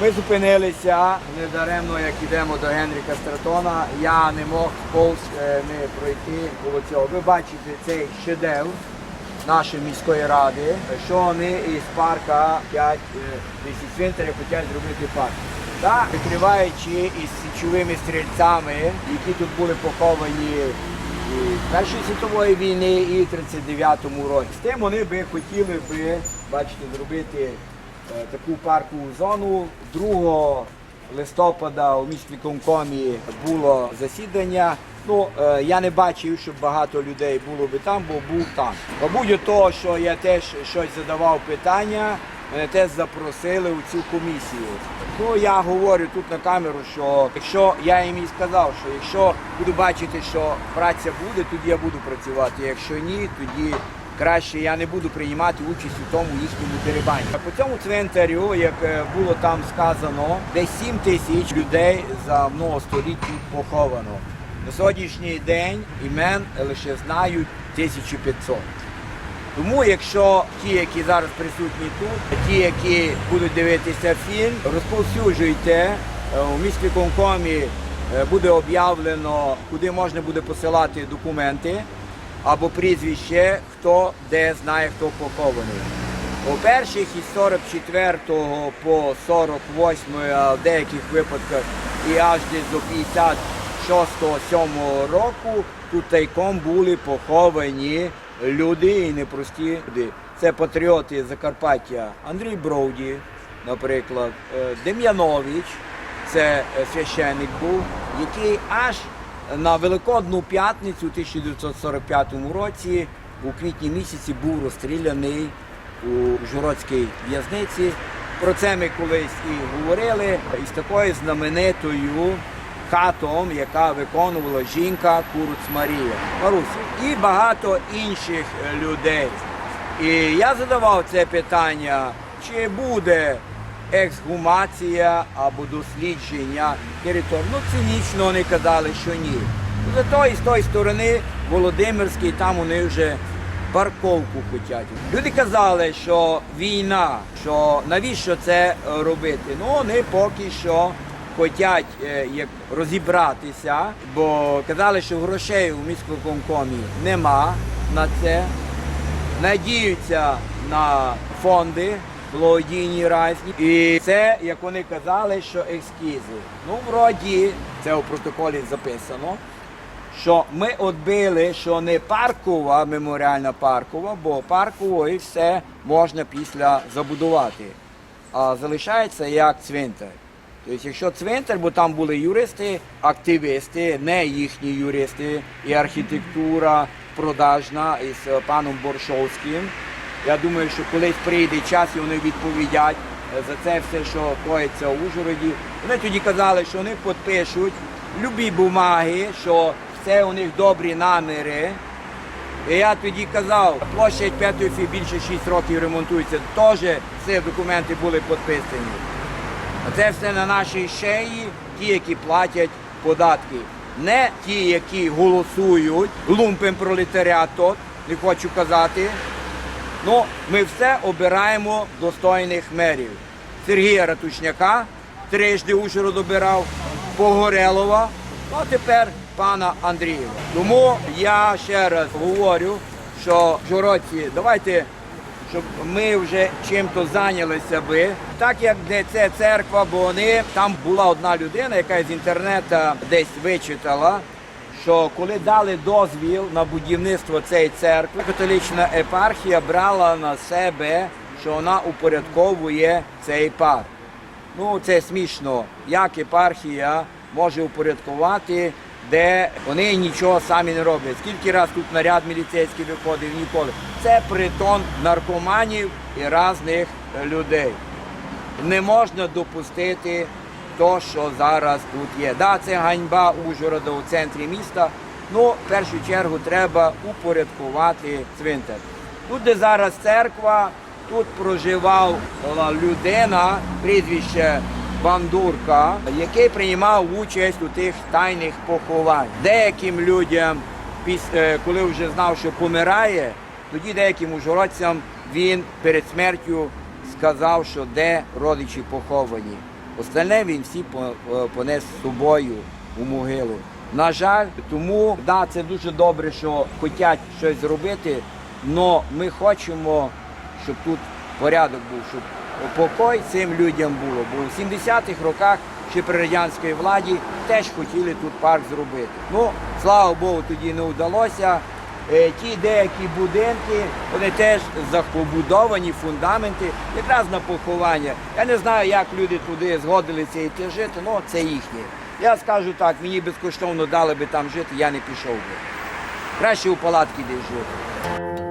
Ми зупинилися недаремно, як йдемо до Генріка Стратона. Я не мог повз е, не пройти коло цього. Ви бачите цей шедевр нашої міської ради, що вони із парка хочуть, із цвинтаря хочуть зробити парк. Так, прикриваючи із січовими стрільцями, які тут були поховані Першої світової війни і в 39-му році. З тим вони би хотіли би, бачите, зробити е, таку паркову зону. 2 листопада у міськвиконкомі було засідання. Ну, е, я не бачив, щоб багато людей було би там, бо був там. Мабуть, того, що я теж щось задавав питання, мене теж запросили у цю комісію. Ну, я говорю тут на камеру, що якщо я їм і сказав, що якщо буду бачити, що праця буде, тоді я буду працювати. Якщо ні, тоді краще я не буду приймати участь у тому їхньому дерибані. По цьому цвинтарю, як е, було там сказано, десь 7 тисяч людей за много століть тут поховано. На сьогоднішній день імен лише знають 1500. Тому, якщо ті, які зараз присутні тут, ті, які будуть дивитися фільм, розповсюджуйте. Е, У міській конкомі е, буде об'явлено, куди можна буде посилати документи прізвище, хто де знає, хто похований. У перших із 44 по 48, а в деяких випадках і аж десь до 56-7 року тут тайком були поховані люди і непрості люди. Це патріоти Закарпаття Андрій Броуді, наприклад, е, Дем'янович, це е, священник був, який аж на Великодну п'ятницю у 1945 році у квітні місяці був розстріляний у Журодській в'язниці. Про це ми колись і говорили із такою знаменитою хатом, яка виконувала жінка Куруц Марія Маруся. І багато інших людей. І я задавав це питання, чи буде ексгумація або дослідження території. Ну, цинічно вони казали, що ні. Зато і з тої сторони Володимирський, там вони вже парковку хочуть. Люди казали, що війна, що навіщо це робити? Ну, вони поки що хочуть е, як розібратися, бо казали, що грошей у міськвиконкомі нема на це надіються на фонди благодійні різні. І це, як вони казали, що ескізи. Ну, вроді, це у протоколі записано, що ми відбили, що не паркова, меморіальна паркова, бо паркової все можна після забудувати. А залишається як цвинтар. Тобто, якщо цвинтар, бо там були юристи, активісти, не їхні юристи, і архітектура продажна із паном Боршовським. Я думаю, що колись прийде час і вони відповідять е, за це все, що коїться у Ужгороді. Вони тоді казали, що вони підпишуть любі бумаги, що все у них добрі наміри. І я тоді казав, площадь п'ятої фі більше 6 років ремонтується. Теж всі документи були підписані. А це все на нашій шеї, ті, які платять податки. Не ті, які голосують, лумпен пролетаріат не хочу казати. Ну, ми все обираємо достойних мерів. Сергія Ратушняка трижди Ужгород обирав, Погорелова, а тепер пана Андрієва. Тому я ще раз говорю, що жородці, давайте щоб ми вже чим-то зайнялися би. Так як де це церква, бо вони там була одна людина, яка з інтернету десь вичитала. Що коли дали дозвіл на будівництво цієї церкви, католічна епархія брала на себе, що вона упорядковує цей парк. Ну це смішно, як епархія може упорядкувати, де вони нічого самі не роблять. Скільки раз тут наряд міліцейський виходив, ніколи. Це притон наркоманів і різних людей. Не можна допустити то, що зараз тут є. Да, це ганьба Ужгорода у центрі міста. Ну, в першу чергу треба упорядкувати цвинтар. Тут, де зараз церква, тут проживала людина, прізвище Бандурка, який приймав участь у тих тайних похованнях. Деяким людям, е, коли вже знав, що помирає, тоді деяким ужгородцям він перед смертю сказав, що де родичі поховані. Остальне він всі понес з собою у могилу. На жаль, тому да, це дуже добре, що хочуть щось зробити, але ми хочемо, щоб тут порядок був, щоб покой цим людям було. Бо у 70-х роках ще при радянській владі теж хотіли тут парк зробити. Ну, слава Богу, тоді не вдалося. Е, Ті деякі будинки, вони теж забудовані, фундаменти, якраз на поховання. Я не знаю, як люди туди згодилися йти жити, але це їхнє. Я скажу так, мені безкоштовно дали би там жити, я не пішов би. Краще у палатки десь жити.